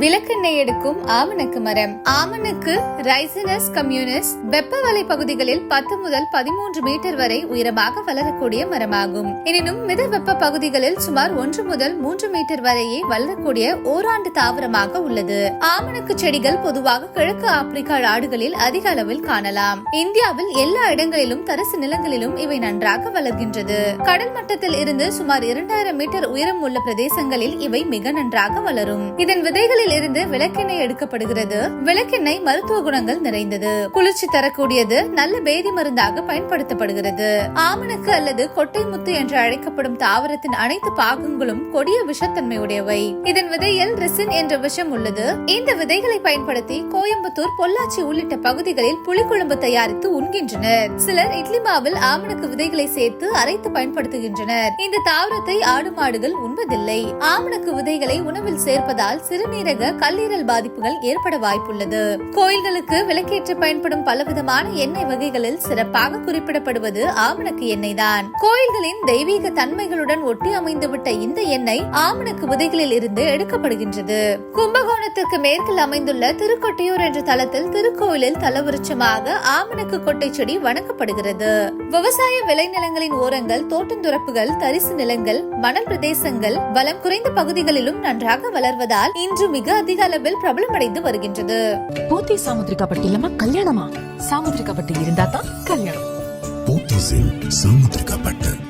விளக்கெண்ணெய் எடுக்கும் ஆமணக்கு மரம். ஆமணக்கு ரைசினஸ் கம்யூனிஸ் வெப்பவலை பகுதிகளில் பத்து முதல் பதிமூன்று மீட்டர் வரை உயரமாக வளரக்கூடிய மரமாகும். எனினும் மித வெப்ப பகுதிகளில் சுமார் ஒன்று முதல் மூன்று மீட்டர் வரையே வளரக்கூடிய ஓராண்டு தாவரமாக உள்ளது. ஆமணக்கு செடிகள் பொதுவாக கிழக்கு ஆப்பிரிக்கா நாடுகளில் அதிக அளவில் காணலாம். இந்தியாவில் எல்லா இடங்களிலும் தரிசு நிலங்களிலும் இவை நன்றாக வளர்கின்றது. கடல் மட்டத்தில் இருந்து சுமார் இரண்டாயிரம் மீட்டர் உயரம் உள்ள பிரதேசங்களில் இவை மிக நன்றாக வளரும். இதன் விதைகளில் இருந்து விளக்கெண்ணெய் எடுக்கப்படுகிறது. விளக்கெண்ணெய் மருத்துவ குணங்கள் நிறைந்தது. குளிர்ச்சி தரக்கூடியது நல்ல பேதி மருந்தாக பயன்படுத்தப்படுகிறது. ஆமணக்கு அல்லது கொட்டை முத்து என்று அழைக்கப்படும் தாவரத்தின் அனைத்து பாகங்களும் கொடிய விஷத்தன்மை உடையவை. இதன் விதையில் ரிசின் என்ற விஷம் உள்ளது. இந்த விதைகளை பயன்படுத்தி கோயம்புத்தூர் பொள்ளாச்சி உள்ளிட்ட பகுதிகளில் புளிக்குழம்பு தயாரித்து உண்கின்றனர். சிலர் இட்லி மாவில் ஆமணக்கு விதைகளை சேர்த்து அரைத்து பயன்படுத்துகின்றனர். இந்த தாவரத்தை ஆடு மாடுகள் உண்பதில்லை. ஆமணக்கு விதைகளை உணவில் சேர்ப்பதால் சிறுநீரக கல்லீரல் பாதிப்புகள் ஏற்பட வாய்ப்புள்ளது. கோயில்களுக்கு விளக்கேற்ற பயன்படும் பலவிதமான எண்ணெய் வகைகளில் சிறப்பாக குறிப்பிடப்படுவது ஆமணக்கு எண்ணெய் தான் கோயில்களின் தெய்வீக தன்மைகளுடன் ஒட்டி அமைந்துவிட்ட இந்த எண்ணெய் ஆமணக்கு விதைகளில் இருந்து எடுக்கப்படுகின்றது. கும்பகோணத்திற்கு மேற்கில் அமைந்துள்ள திருக்கொட்டியூர் என்ற தளத்தில் திருக்கோயிலில் தலவிருச்சமாக ஆமணக்கு கொட்டை செடி வணங்கப்படுகிறது. விவசாய விளைநிலங்களின் ஓரங்கள் தோட்டந்துறப்புகள் தரிசு நிலங்கள் மணல் பிரதேசங்கள் வளம் குறைந்த பகுதிகளிலும் நன்றாக வளர்வதால் இன்று மிக அதிக அளவில் பிரபலமடைந்து வருகின்றது. போத்தி சாமுத்திரிகா பட்டு இல்லாம கல்யாணமா? சாமுத்திரிகா பட்டு இருந்தா தான் கல்யாணம். போத்தீஸில் சாமுத்திரிகா பட்டு